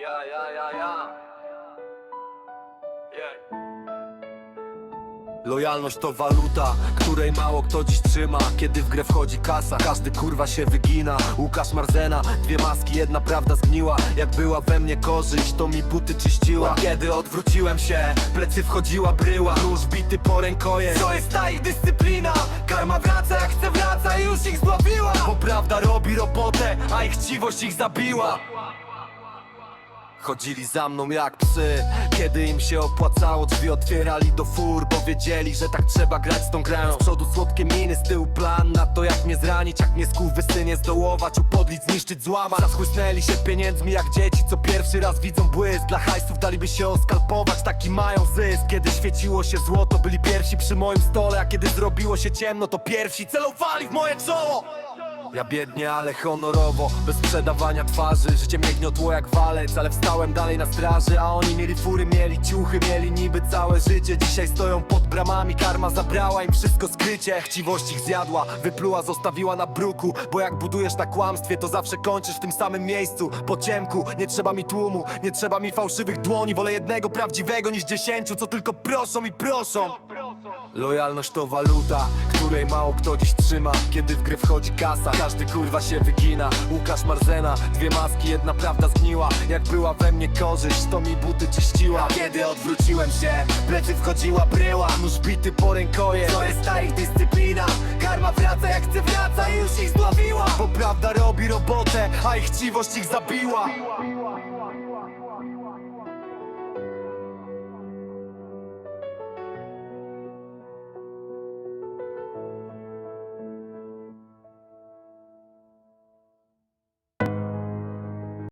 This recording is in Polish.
Ja, ja, ja, ja. Jej. Lojalność to waluta, której mało kto dziś trzyma. Kiedy w grę wchodzi kasa, każdy kurwa się wygina. Łukasz Marzena, dwie maski, jedna prawda zgniła. Jak była we mnie korzyść, to mi buty czyściła. Kiedy odwróciłem się, plecy wchodziła bryła. Nóż bity po rękoje, to jest ta ich dyscyplina? Karma wraca jak chce wraca już ich zdławiła Bo prawda robi robotę, a ich chciwość ich zabiła Chodzili za mną jak psy. Kiedy im się opłacało Drzwi otwierali do fur Bo wiedzieli, że tak trzeba grać z tą grą. Z przodu słodkie miny, z tyłu plan Na to jak mnie zranić, jak mnie skurwysynie zdołować Upodlić, zniszczyć, złamać. Zaschłysnęli się pieniędzmi jak dzieci Co pierwszy raz widzą błysk. Dla hajsów daliby się oskalpować Taki mają zysk. Kiedy świeciło się złoto Byli pierwsi przy moim stole A kiedy zrobiło się ciemno To pierwsi celowali w moje czoło ja biednie, ale honorowo, bez sprzedawania twarzy. Życie mnie gniotło jak walec, ale wstałem dalej na straży. A oni mieli fury, mieli ciuchy, mieli niby całe życie. Dzisiaj stoją pod bramami, karma zabrała im wszystko skrycie. Chciwość ich zjadła, wypluła, zostawiła na bruku. Bo jak budujesz na kłamstwie, to zawsze kończysz w tym samym miejscu. Po ciemku, nie trzeba mi tłumu, nie trzeba mi fałszywych dłoni. Wolę jednego prawdziwego niż dziesięciu, co tylko proszą i proszą Lojalność to waluta, której mało kto dziś trzyma. Kiedy w grę wchodzi kasa, każdy kurwa się wygina. Łukasz Marzena, dwie maski, jedna prawda zgniła. Jak była we mnie korzyść, to mi buty czyściła. Kiedy odwróciłem się, plecy wchodziła bryła. Nóż bity po rękoje, jest ta ich dyscyplina? Karma wraca jak chce wraca i już ich zdławiła Bo prawda robi robotę, a ich chciwość ich zabiła